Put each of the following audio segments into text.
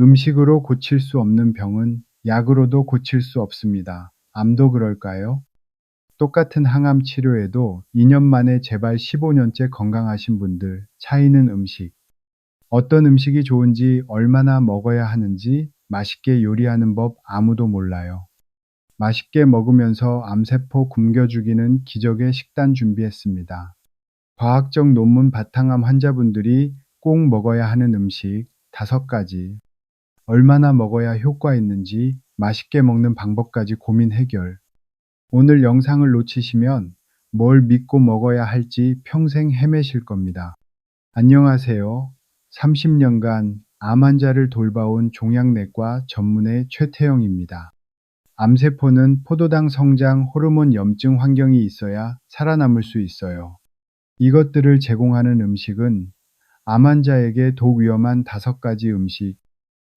음식으로 고칠 수 없는 병은 약으로도 고칠 수 없습니다. 암도 그럴까요? 똑같은 항암 치료에도 2년 만에 재발 15년째 건강하신 분들, 차이는 음식. 어떤 음식이 좋은지, 얼마나 먹어야 하는지, 맛있게 요리하는 법 아무도 몰라요. 맛있게 먹으면서 암세포 굶겨 죽이는 기적의 식단 준비했습니다. 과학적 논문 바탕암 환자분들이 꼭 먹어야 하는 음식 다섯 가지. 얼마나 먹어야 효과 있는지 맛있게 먹는 방법까지 고민 해결. 오늘 영상을 놓치시면 뭘 믿고 먹어야 할지 평생 헤매실 겁니다. 안녕하세요. 30년간 암 환자를 돌봐온 종양내과 전문의 최태영입니다. 암세포는 포도당 성장 호르몬 염증 환경이 있어야 살아남을 수 있어요. 이것들을 제공하는 음식은 암 환자에게 독 위험한 다섯 가지 음식.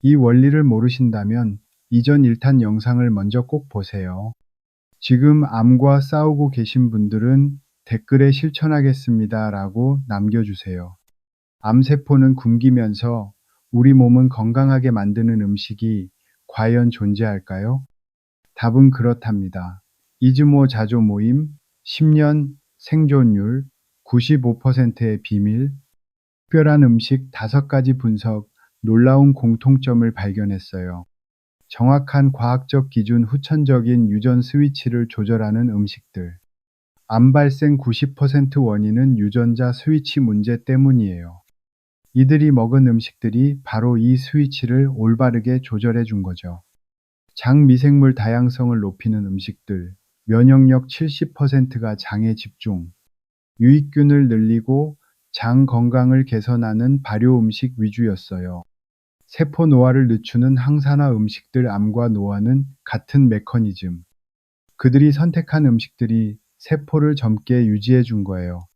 이 원리를 모르신다면 이전 1탄 영상을 먼저 꼭 보세요. 지금 암과 싸우고 계신 분들은 댓글에 실천하겠습니다 라고 남겨주세요. 암세포는 굶기면서 우리 몸은 건강하게 만드는 음식이 과연 존재할까요? 답은 그렇답니다. 이즈모 자조 모임 10년 생존율 95%의 비밀 특별한 음식 5가지 분석 놀라운 공통점을 발견했어요. 정확한 과학적 기준 후천적인 유전 스위치를 조절하는 음식들. 암 발생 90% 원인은 유전자 스위치 문제 때문이에요. 이들이 먹은 음식들이 바로 이 스위치를 올바르게 조절해 준 거죠. 장 미생물 다양성을 높이는 음식들, 면역력 70%가 장에 집중, 유익균을 늘리고 장 건강을 개선하는 발효 음식 위주였어요. 세포 노화를 늦추는 항산화 음식들 암과 노화는 같은 메커니즘. 그들이 선택한 음식들이 세포를 젊게 유지해 준 거예요.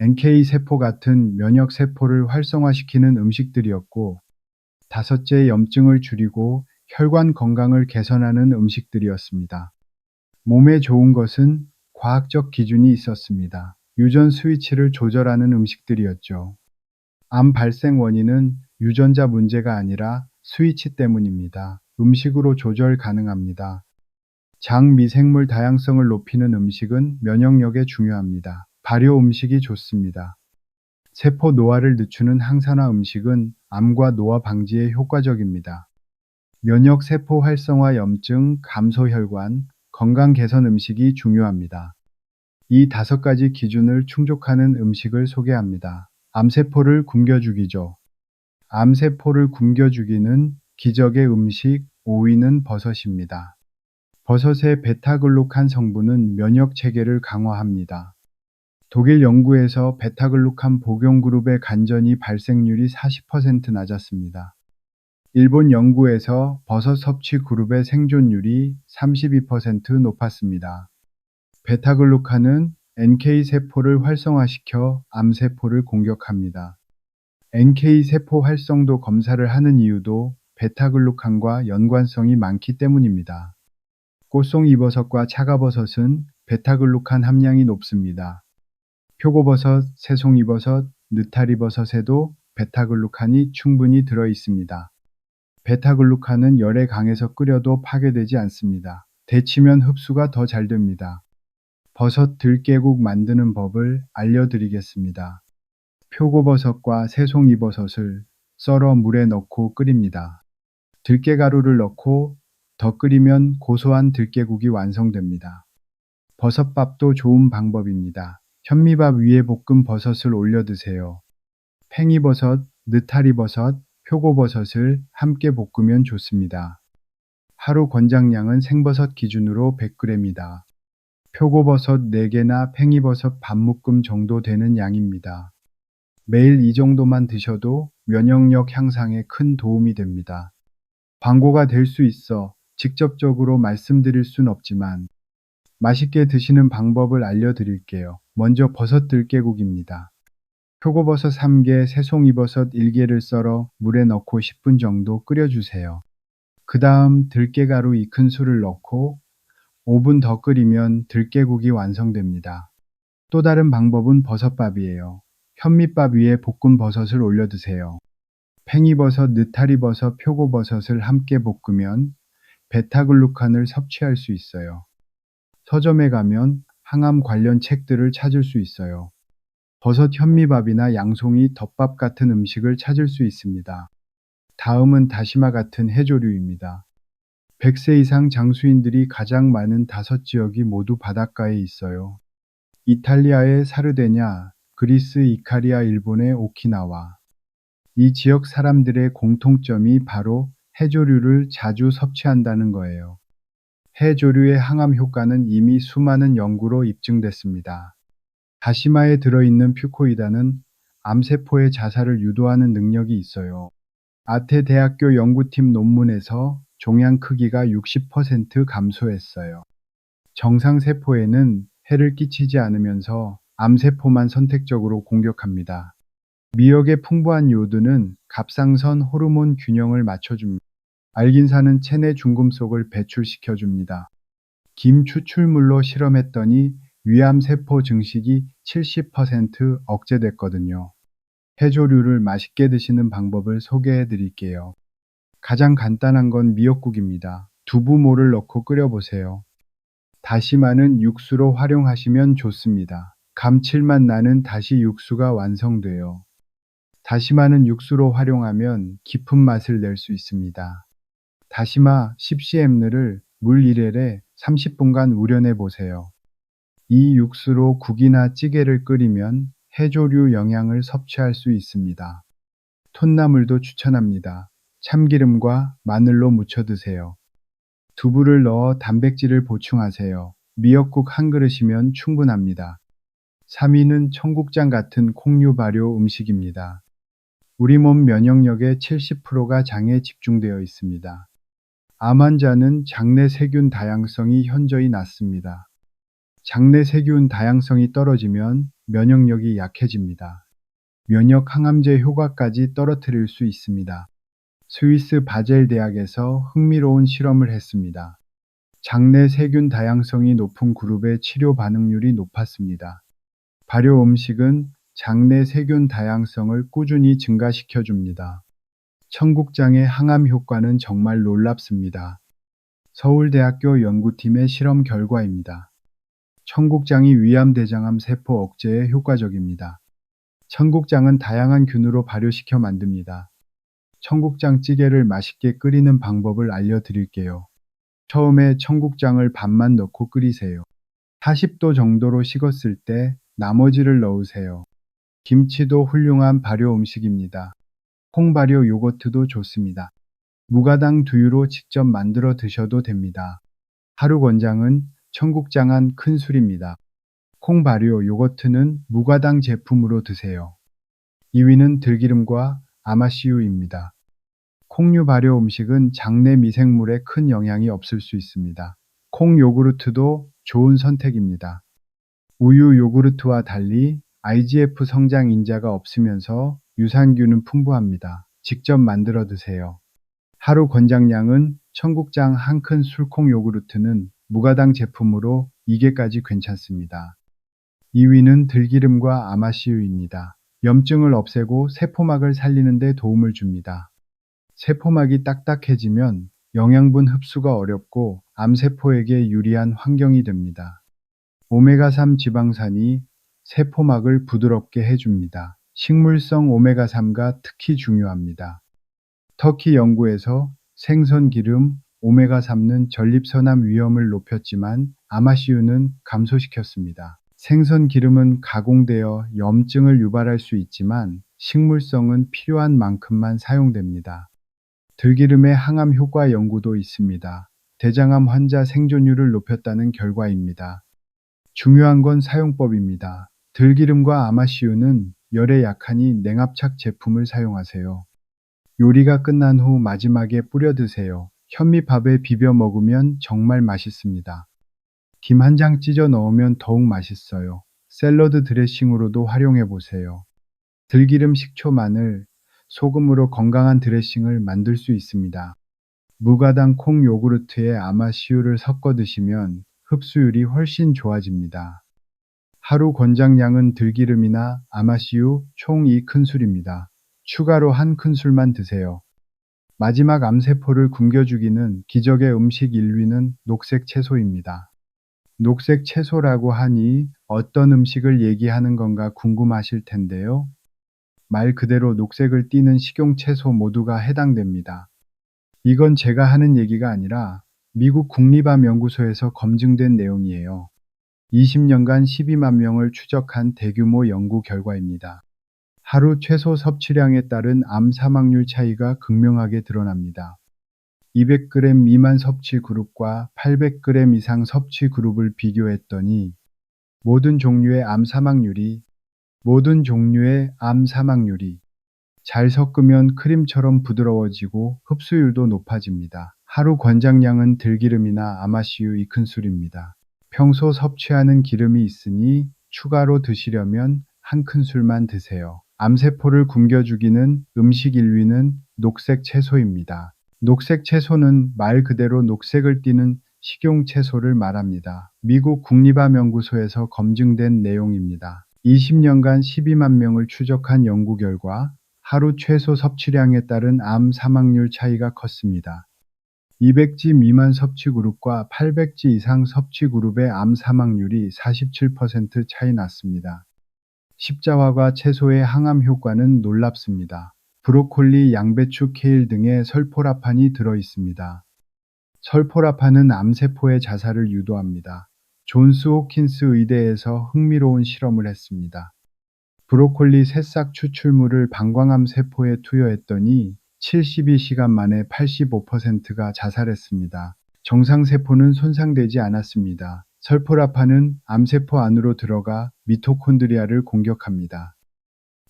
NK 세포 같은 면역 세포를 활성화시키는 음식들이었고, 다섯째 염증을 줄이고 혈관 건강을 개선하는 음식들이었습니다. 몸에 좋은 것은 과학적 기준이 있었습니다. 유전 스위치를 조절하는 음식들이었죠. 암 발생 원인은 유전자 문제가 아니라 스위치 때문입니다. 음식으로 조절 가능합니다. 장 미생물 다양성을 높이는 음식은 면역력에 중요합니다. 발효 음식이 좋습니다. 세포 노화를 늦추는 항산화 음식은 암과 노화 방지에 효과적입니다. 면역 세포 활성화 염증, 감소 혈관, 건강 개선 음식이 중요합니다. 이 다섯 가지 기준을 충족하는 음식을 소개합니다. 암세포를 굶겨 죽이죠. 암세포를 굶겨 죽이는 기적의 음식 5위는 버섯입니다. 버섯의 베타글루칸 성분은 면역 체계를 강화합니다. 독일 연구에서 베타글루칸 복용 그룹의 간전이 발생률이 40% 낮았습니다. 일본 연구에서 버섯 섭취 그룹의 생존율이 32% 높았습니다. 베타글루칸은 NK 세포를 활성화시켜 암세포를 공격합니다. NK 세포 활성도 검사를 하는 이유도 베타글루칸과 연관성이 많기 때문입니다. 꽃송 이버섯과 차가버섯은 베타글루칸 함량이 높습니다. 표고버섯, 새송이버섯, 느타리버섯에도 베타글루칸이 충분히 들어 있습니다. 베타글루칸은 열에 강해서 끓여도 파괴되지 않습니다. 데치면 흡수가 더 잘 됩니다. 버섯 들깨국 만드는 법을 알려드리겠습니다. 표고버섯과 새송이버섯을 썰어 물에 넣고 끓입니다. 들깨가루를 넣고 더 끓이면 고소한 들깨국이 완성됩니다. 버섯밥도 좋은 방법입니다. 현미밥 위에 볶은 버섯을 올려 드세요. 팽이버섯, 느타리버섯, 표고버섯을 함께 볶으면 좋습니다. 하루 권장량은 생버섯 기준으로 100g이다. 표고버섯 4개나 팽이버섯 반 묶음 정도 되는 양입니다. 매일 이 정도만 드셔도 면역력 향상에 큰 도움이 됩니다. 광고가 될 수 있어 직접적으로 말씀드릴 순 없지만 맛있게 드시는 방법을 알려드릴게요. 먼저 버섯 들깨국입니다. 표고버섯 3개, 새송이버섯 1개를 썰어 물에 넣고 10분 정도 끓여주세요. 그 다음 들깨가루 2큰술을 넣고 5분 더 끓이면 들깨국이 완성됩니다. 또 다른 방법은 버섯밥이에요. 현미밥 위에 볶은 버섯을 올려 드세요. 팽이버섯, 느타리버섯, 표고버섯을 함께 볶으면 베타글루칸을 섭취할 수 있어요. 서점에 가면 항암 관련 책들을 찾을 수 있어요. 버섯 현미밥이나 양송이 덮밥 같은 음식을 찾을 수 있습니다. 다음은 다시마 같은 해조류입니다. 100세 이상 장수인들이 가장 많은 다섯 지역이 모두 바닷가에 있어요. 이탈리아의 사르데냐, 그리스 이카리아, 일본의 오키나와. 이 지역 사람들의 공통점이 바로 해조류를 자주 섭취한다는 거예요. 해조류의 항암 효과는 이미 수많은 연구로 입증됐습니다. 다시마에 들어있는 퓨코이다는 암세포의 자살을 유도하는 능력이 있어요. 아테 대학교 연구팀 논문에서 종양 크기가 60% 감소했어요. 정상 세포에는 해를 끼치지 않으면서 암세포만 선택적으로 공격합니다. 미역의 풍부한 요드는 갑상선 호르몬 균형을 맞춰줍니다. 알긴산은 체내 중금속을 배출시켜줍니다. 김 추출물로 실험했더니 위암세포 증식이 70% 억제됐거든요. 해조류를 맛있게 드시는 방법을 소개해 드릴게요. 가장 간단한 건 미역국입니다. 두부모를 넣고 끓여보세요. 다시마는 육수로 활용하시면 좋습니다. 감칠맛 나는 다시 육수가 완성돼요. 다시마는 육수로 활용하면 깊은 맛을 낼 수 있습니다. 다시마 10cm를 물 1회에 30분간 우려내 보세요. 이 육수로 국이나 찌개를 끓이면 해조류 영양을 섭취할 수 있습니다. 톳나물도 추천합니다. 참기름과 마늘로 무쳐 드세요. 두부를 넣어 단백질을 보충하세요. 미역국 한 그릇이면 충분합니다. 3위는 청국장 같은 콩류 발효 음식입니다. 우리 몸 면역력의 70%가 장에 집중되어 있습니다. 암 환자는 장내 세균 다양성이 현저히 낮습니다. 장내 세균 다양성이 떨어지면 면역력이 약해집니다. 면역 항암제 효과까지 떨어뜨릴 수 있습니다. 스위스 바젤 대학에서 흥미로운 실험을 했습니다. 장내 세균 다양성이 높은 그룹의 치료 반응률이 높았습니다. 발효 음식은 장내 세균 다양성을 꾸준히 증가시켜 줍니다. 청국장의 항암 효과는 정말 놀랍습니다. 서울대학교 연구팀의 실험 결과입니다. 청국장이 위암대장암 세포 억제에 효과적입니다. 청국장은 다양한 균으로 발효시켜 만듭니다. 청국장 찌개를 맛있게 끓이는 방법을 알려드릴게요. 처음에 청국장을 반만 넣고 끓이세요. 40도 정도로 식었을 때 나머지를 넣으세요. 김치도 훌륭한 발효 음식입니다. 콩발효 요거트도 좋습니다. 무가당 두유로 직접 만들어 드셔도 됩니다. 하루 권장은 청국장한 큰 술입니다. 콩발효 요거트는 무가당 제품으로 드세요. 2위는 들기름과 아마씨유입니다. 콩류 발효 음식은 장내 미생물에 큰 영향이 없을 수 있습니다. 콩 요구르트도 좋은 선택입니다. 우유 요구르트와 달리 IGF 성장 인자가 없으면서 유산균은 풍부합니다. 직접 만들어 드세요. 하루 권장량은 청국장 한 큰 술콩 요구르트는 무가당 제품으로 2개까지 괜찮습니다. 2위는 들기름과 아마씨유입니다. 염증을 없애고 세포막을 살리는 데 도움을 줍니다. 세포막이 딱딱해지면 영양분 흡수가 어렵고 암세포에게 유리한 환경이 됩니다. 오메가3 지방산이 세포막을 부드럽게 해줍니다. 식물성 오메가3가 특히 중요합니다. 터키 연구에서 생선 기름 오메가3는 전립선암 위험을 높였지만 아마시유는 감소시켰습니다. 생선 기름은 가공되어 염증을 유발할 수 있지만 식물성은 필요한 만큼만 사용됩니다. 들기름의 항암 효과 연구도 있습니다. 대장암 환자 생존율을 높였다는 결과입니다. 중요한 건 사용법입니다. 들기름과 아마씨유는 열에 약하니 냉압착 제품을 사용하세요. 요리가 끝난 후 마지막에 뿌려 드세요. 현미밥에 비벼 먹으면 정말 맛있습니다. 김 한 장 찢어 넣으면 더욱 맛있어요. 샐러드 드레싱으로도 활용해 보세요. 들기름, 식초, 마늘, 소금으로 건강한 드레싱을 만들 수 있습니다. 무가당 콩 요구르트에 아마씨유를 섞어 드시면 흡수율이 훨씬 좋아집니다. 하루 권장량은 들기름이나 아마씨유 총 2큰술입니다. 추가로 한 큰술만 드세요. 마지막 암세포를 굶겨 죽이는 기적의 음식 1위는 녹색 채소입니다. 녹색 채소라고 하니 어떤 음식을 얘기하는 건가 궁금하실 텐데요. 말 그대로 녹색을 띠는 식용 채소 모두가 해당됩니다. 이건 제가 하는 얘기가 아니라 미국 국립암 연구소에서 검증된 내용이에요. 20년간 12만 명을 추적한 대규모 연구 결과입니다. 하루 최소 섭취량에 따른 암 사망률 차이가 극명하게 드러납니다. 200g 미만 섭취 그룹과 800g 이상 섭취 그룹을 비교했더니 모든 종류의 암 사망률이 모든 종류의 암 사망률이 잘 섞으면 크림처럼 부드러워지고 흡수율도 높아집니다. 하루 권장량은 들기름이나 아마씨유 이 큰술입니다. 평소 섭취하는 기름이 있으니 추가로 드시려면 한 큰술만 드세요. 암세포를 굶겨 죽이는 음식 1위는 녹색 채소입니다. 녹색 채소는 말 그대로 녹색을 띠는 식용 채소를 말합니다. 미국 국립암 연구소에서 검증된 내용입니다. 20년간 12만 명을 추적한 연구 결과 하루 최소 섭취량에 따른 암 사망률 차이가 컸습니다. 200지 미만 섭취 그룹과 800지 이상 섭취 그룹의 암 사망률이 47% 차이 났습니다. 십자화과 채소의 항암 효과는 놀랍습니다. 브로콜리, 양배추, 케일 등에 설포라판이 들어 있습니다. 설포라판은 암세포의 자살을 유도합니다. 존스 호킨스 의대에서 흥미로운 실험을 했습니다. 브로콜리 새싹 추출물을 방광암 세포에 투여했더니 72시간 만에 85%가 자살했습니다. 정상세포는 손상되지 않았습니다. 설포라판은 암세포 안으로 들어가 미토콘드리아를 공격합니다.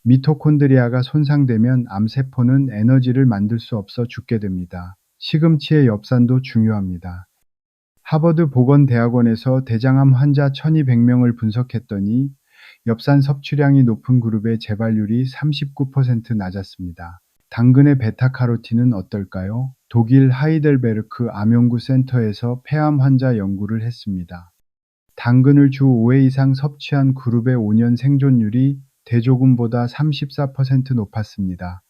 미토콘드리아가 손상되면 암세포는 에너지를 만들 수 없어 죽게 됩니다. 시금치의 엽산도 중요합니다. 하버드 보건대학원에서 대장암 환자 1200명을 분석했더니 엽산 섭취량이 높은 그룹의 재발률이 39% 낮았습니다. 당근의 베타카로틴은 어떨까요? 독일 하이델베르크 암연구 센터에서 폐암 환자 연구를 했습니다. 당근을 주 5회 이상 섭취한 그룹의 5년 생존율이 대조군보다 34% 높았습니다.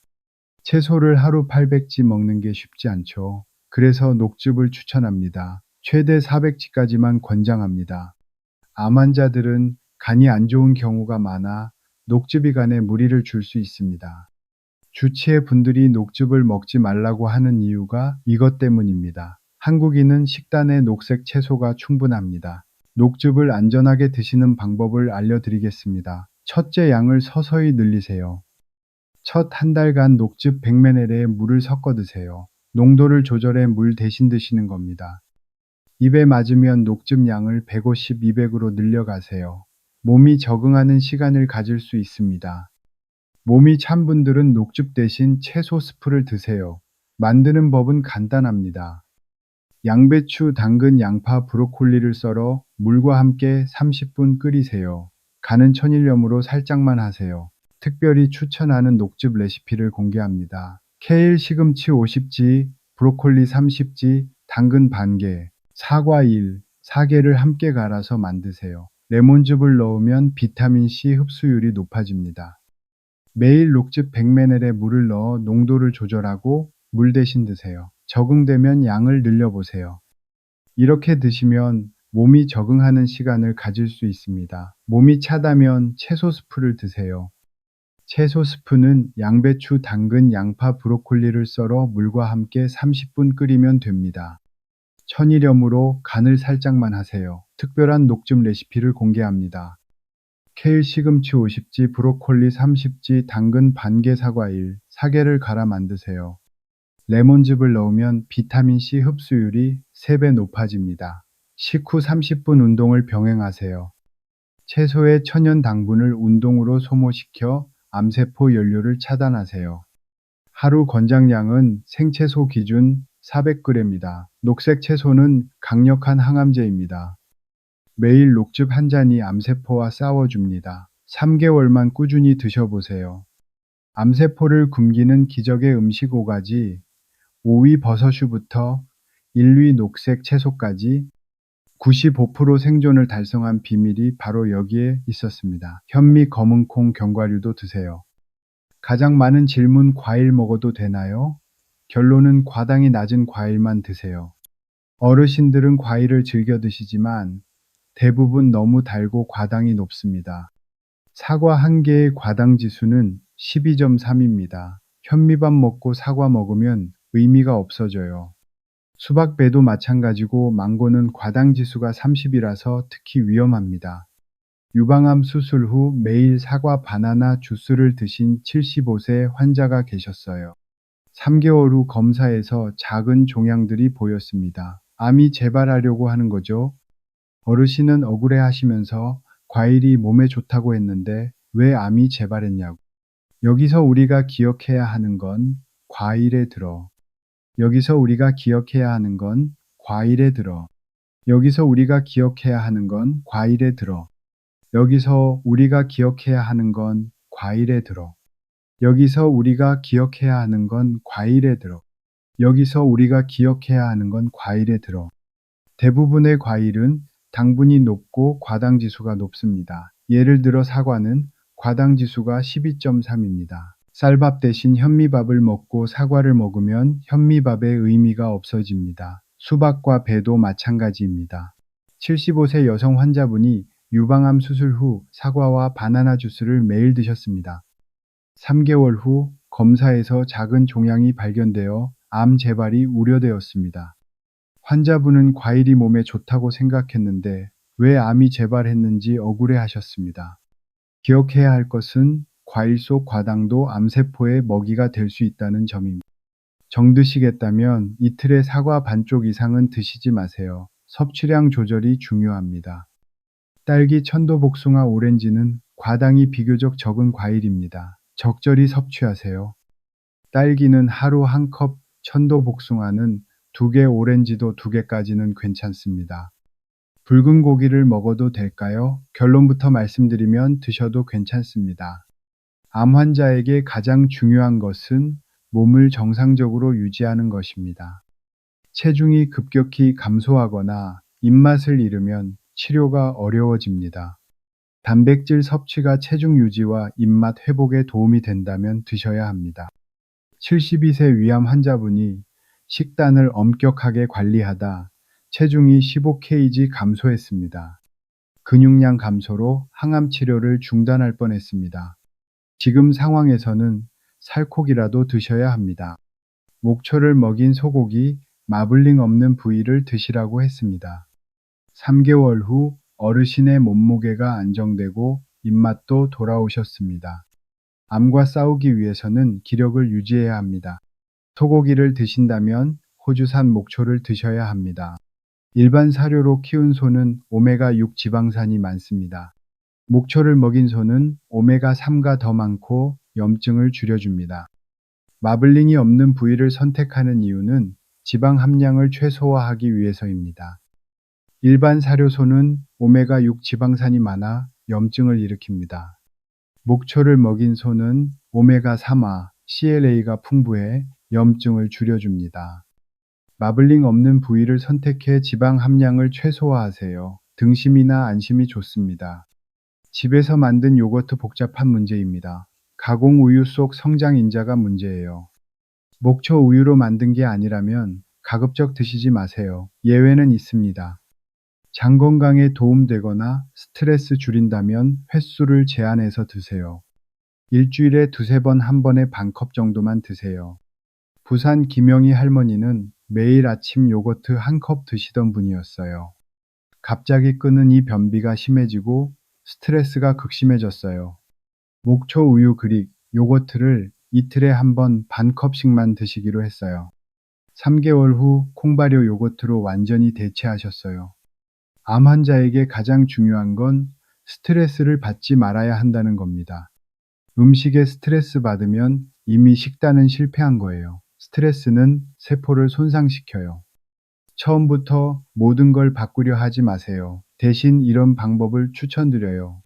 채소를 하루 800지 먹는 게 쉽지 않죠. 그래서 녹즙을 추천합니다. 최대 400지까지만 권장합니다. 암 환자들은 간이 안 좋은 경우가 많아 녹즙이 간에 무리를 줄 수 있습니다. 주치의 분들이 녹즙을 먹지 말라고 하는 이유가 이것 때문입니다. 한국인은 식단에 녹색 채소가 충분합니다. 녹즙을 안전하게 드시는 방법을 알려드리겠습니다. 첫째 양을 서서히 늘리세요. 첫 한 달간 녹즙 100ml에 물을 섞어 드세요. 농도를 조절해 물 대신 드시는 겁니다. 입에 맞으면 녹즙 양을 150, 200으로 늘려가세요. 몸이 적응하는 시간을 가질 수 있습니다. 몸이 찬 분들은 녹즙 대신 채소 스프를 드세요. 만드는 법은 간단합니다. 양배추, 당근, 양파, 브로콜리를 썰어 물과 함께 30분 끓이세요. 간은 천일염으로 살짝만 하세요. 특별히 추천하는 녹즙 레시피를 공개합니다. 케일 시금치 50지, 브로콜리 30지, 당근 반개, 사과 1, 사개를 함께 갈아서 만드세요. 레몬즙을 넣으면 비타민C 흡수율이 높아집니다. 매일 녹즙 100ml에 물을 넣어 농도를 조절하고 물 대신 드세요. 적응되면 양을 늘려보세요. 이렇게 드시면 몸이 적응하는 시간을 가질 수 있습니다. 몸이 차다면 채소 스프를 드세요. 채소 스프는 양배추, 당근, 양파, 브로콜리를 썰어 물과 함께 30분 끓이면 됩니다. 천일염으로 간을 살짝만 하세요. 특별한 녹즙 레시피를 공개합니다. 케일 시금치 50지, 브로콜리 30지, 당근 반개 사과 1, 사개를 갈아 만드세요. 레몬즙을 넣으면 비타민C 흡수율이 3배 높아집니다. 식후 30분 운동을 병행하세요. 채소의 천연 당분을 운동으로 소모시켜 암세포 연료를 차단하세요. 하루 권장량은 생채소 기준 400g이다. 녹색 채소는 강력한 항암제입니다. 매일 녹즙 한 잔이 암세포와 싸워줍니다. 3개월만 꾸준히 드셔보세요. 암세포를 굶기는 기적의 음식 5가지, 5위 버섯슈부터 1위 녹색 채소까지 95% 생존을 달성한 비밀이 바로 여기에 있었습니다. 현미, 검은콩, 견과류도 드세요. 가장 많은 질문 과일 먹어도 되나요? 결론은 과당이 낮은 과일만 드세요. 어르신들은 과일을 즐겨 드시지만 대부분 너무 달고 과당이 높습니다. 사과 한 개의 과당 지수는 12.3입니다. 현미밥 먹고 사과 먹으면 의미가 없어져요. 수박 배도 마찬가지고 망고는 과당 지수가 30이라서 특히 위험합니다. 유방암 수술 후 매일 사과 바나나 주스를 드신 75세 환자가 계셨어요. 3개월 후 검사에서 작은 종양들이 보였습니다. 암이 재발하려고 하는 거죠. 어르신은 억울해 하시면서 과일이 몸에 좋다고 했는데 왜 암이 재발했냐고. 여기서 우리가 기억해야 하는 건 과일에 들어. 여기서 우리가 기억해야 하는 건 과일에 들어. 여기서 우리가 기억해야 하는 건 과일에 들어. 여기서 우리가 기억해야 하는 건 과일에 들어. 여기서 우리가 기억해야 하는 건 과일에 들어. 여기서 우리가 기억해야 하는 건 과일에 들어. 대부분의 과일은 당분이 높고 과당 지수가 높습니다. 예를 들어 사과는 과당 지수가 12.3입니다. 쌀밥 대신 현미밥을 먹고 사과를 먹으면 현미밥의 의미가 없어집니다. 수박과 배도 마찬가지입니다. 75세 여성 환자분이 유방암 수술 후 사과와 바나나 주스를 매일 드셨습니다. 3개월 후 검사에서 작은 종양이 발견되어 암 재발이 우려되었습니다. 환자분은 과일이 몸에 좋다고 생각했는데 왜 암이 재발했는지 억울해 하셨습니다. 기억해야 할 것은 과일 속 과당도 암세포의 먹이가 될 수 있다는 점입니다. 정드시겠다면 이틀에 사과 반쪽 이상은 드시지 마세요. 섭취량 조절이 중요합니다. 딸기, 천도 복숭아, 오렌지는 과당이 비교적 적은 과일입니다. 적절히 섭취하세요. 딸기는 하루 한 컵, 천도 복숭아는 두 개, 오렌지도 두 개까지는 괜찮습니다. 붉은 고기를 먹어도 될까요? 결론부터 말씀드리면 드셔도 괜찮습니다. 암 환자에게 가장 중요한 것은 몸을 정상적으로 유지하는 것입니다. 체중이 급격히 감소하거나 입맛을 잃으면 치료가 어려워집니다. 단백질 섭취가 체중 유지와 입맛 회복에 도움이 된다면 드셔야 합니다. 72세 위암 환자분이 식단을 엄격하게 관리하다 체중이 15kg 감소했습니다. 근육량 감소로 항암 치료를 중단할 뻔했습니다. 지금 상황에서는 살코기라도 드셔야 합니다. 목초를 먹인 소고기, 마블링 없는 부위를 드시라고 했습니다. 3개월 후 어르신의 몸무게가 안정되고 입맛도 돌아오셨습니다. 암과 싸우기 위해서는 기력을 유지해야 합니다. 소고기를 드신다면 호주산 목초를 드셔야 합니다. 일반 사료로 키운 소는 오메가6 지방산이 많습니다. 목초를 먹인 소는 오메가3가 더 많고 염증을 줄여줍니다. 마블링이 없는 부위를 선택하는 이유는 지방 함량을 최소화하기 위해서입니다. 일반 사료소는 오메가6 지방산이 많아 염증을 일으킵니다. 목초를 먹인 소는 오메가3화, CLA가 풍부해 염증을 줄여줍니다. 마블링 없는 부위를 선택해 지방 함량을 최소화하세요. 등심이나 안심이 좋습니다. 집에서 만든 요거트 복잡한 문제입니다. 가공 우유 속 성장 인자가 문제예요. 목초 우유로 만든 게 아니라면 가급적 드시지 마세요. 예외는 있습니다. 장 건강에 도움되거나 스트레스 줄인다면 횟수를 제한해서 드세요. 일주일에 두세 번 한 번에 반 컵 정도만 드세요. 부산 김영희 할머니는 매일 아침 요거트 한 컵 드시던 분이었어요. 갑자기 끄는 이 변비가 심해지고 스트레스가 극심해졌어요. 목초 우유 그릭, 요거트를 이틀에 한 번 반 컵씩만 드시기로 했어요. 3개월 후 콩발효 요거트로 완전히 대체하셨어요. 암 환자에게 가장 중요한 건 스트레스를 받지 말아야 한다는 겁니다. 음식에 스트레스 받으면 이미 식단은 실패한 거예요. 스트레스는 세포를 손상시켜요. 처음부터 모든 걸 바꾸려 하지 마세요. 대신 이런 방법을 추천드려요.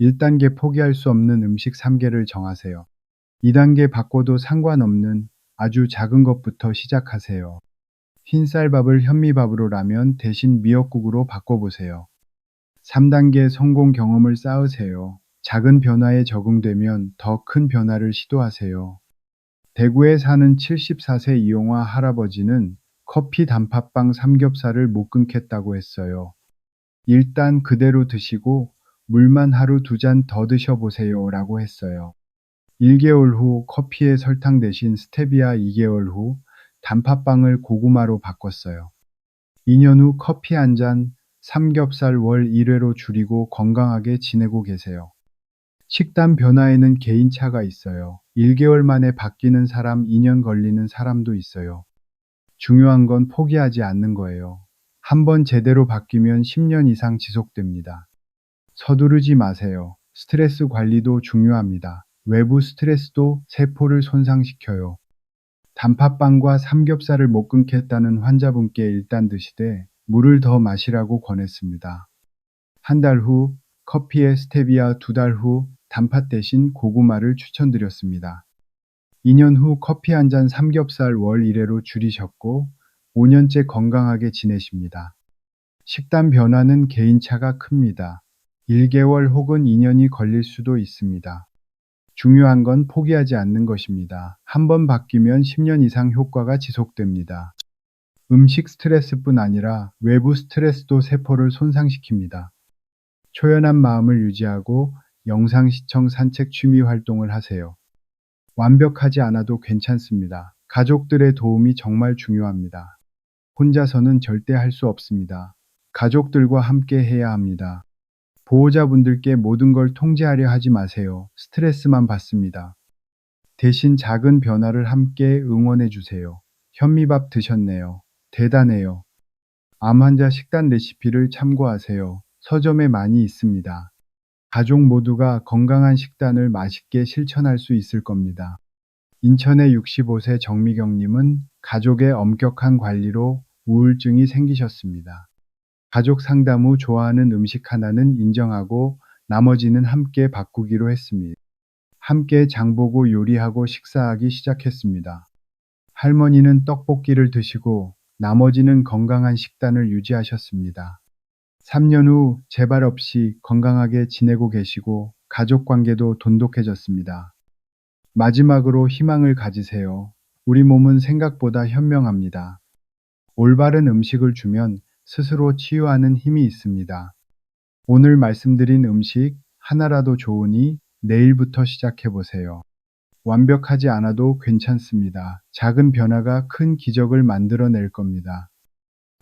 1단계 포기할 수 없는 음식 3개를 정하세요. 2단계 바꿔도 상관없는 아주 작은 것부터 시작하세요. 흰쌀밥을 현미밥으로 라면 대신 미역국으로 바꿔보세요. 3단계 성공 경험을 쌓으세요. 작은 변화에 적응되면 더 큰 변화를 시도하세요. 대구에 사는 74세 이용화 할아버지는 커피 단팥빵 삼겹살을 못 끊겠다고 했어요. 일단 그대로 드시고 물만 하루 두 잔 더 드셔보세요 라고 했어요. 1개월 후 커피에 설탕 대신 스테비아 2개월 후 단팥빵을 고구마로 바꿨어요. 2년 후 커피 한 잔, 삼겹살 월 1회로 줄이고 건강하게 지내고 계세요. 식단 변화에는 개인차가 있어요. 1개월 만에 바뀌는 사람, 2년 걸리는 사람도 있어요. 중요한 건 포기하지 않는 거예요. 한번 제대로 바뀌면 10년 이상 지속됩니다. 서두르지 마세요. 스트레스 관리도 중요합니다. 외부 스트레스도 세포를 손상시켜요. 단팥빵과 삼겹살을 못 끊겠다는 환자분께 일단 드시되 물을 더 마시라고 권했습니다. 한 달 후 커피에 스테비아 두 달 후 단팥 대신 고구마를 추천드렸습니다. 2년 후 커피 한 잔 삼겹살 월 1회로 줄이셨고 5년째 건강하게 지내십니다. 식단 변화는 개인차가 큽니다. 1개월 혹은 2년이 걸릴 수도 있습니다. 중요한 건 포기하지 않는 것입니다. 한 번 바뀌면 10년 이상 효과가 지속됩니다. 음식 스트레스뿐 아니라 외부 스트레스도 세포를 손상시킵니다. 초연한 마음을 유지하고 영상 시청 산책 취미 활동을 하세요. 완벽하지 않아도 괜찮습니다. 가족들의 도움이 정말 중요합니다. 혼자서는 절대 할 수 없습니다. 가족들과 함께 해야 합니다. 보호자분들께 모든 걸 통제하려 하지 마세요. 스트레스만 받습니다. 대신 작은 변화를 함께 응원해 주세요. 현미밥 드셨네요. 대단해요. 암 환자 식단 레시피를 참고하세요. 서점에 많이 있습니다. 가족 모두가 건강한 식단을 맛있게 실천할 수 있을 겁니다. 인천의 65세 정미경님은 가족의 엄격한 관리로 우울증이 생기셨습니다. 가족 상담 후 좋아하는 음식 하나는 인정하고 나머지는 함께 바꾸기로 했습니다. 함께 장보고 요리하고 식사하기 시작했습니다. 할머니는 떡볶이를 드시고 나머지는 건강한 식단을 유지하셨습니다. 3년 후 재발 없이 건강하게 지내고 계시고 가족 관계도 돈독해졌습니다. 마지막으로 희망을 가지세요. 우리 몸은 생각보다 현명합니다. 올바른 음식을 주면 스스로 치유하는 힘이 있습니다. 오늘 말씀드린 음식 하나라도 좋으니 내일부터 시작해 보세요. 완벽하지 않아도 괜찮습니다. 작은 변화가 큰 기적을 만들어낼 겁니다.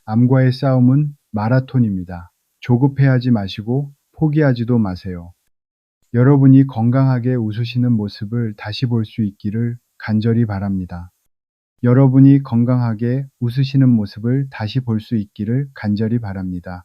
암과의 싸움은 마라톤입니다. 조급해하지 마시고 포기하지도 마세요. 여러분이 건강하게 웃으시는 모습을 다시 볼 수 있기를 간절히 바랍니다. 여러분이 건강하게 웃으시는 모습을 다시 볼 수 있기를 간절히 바랍니다.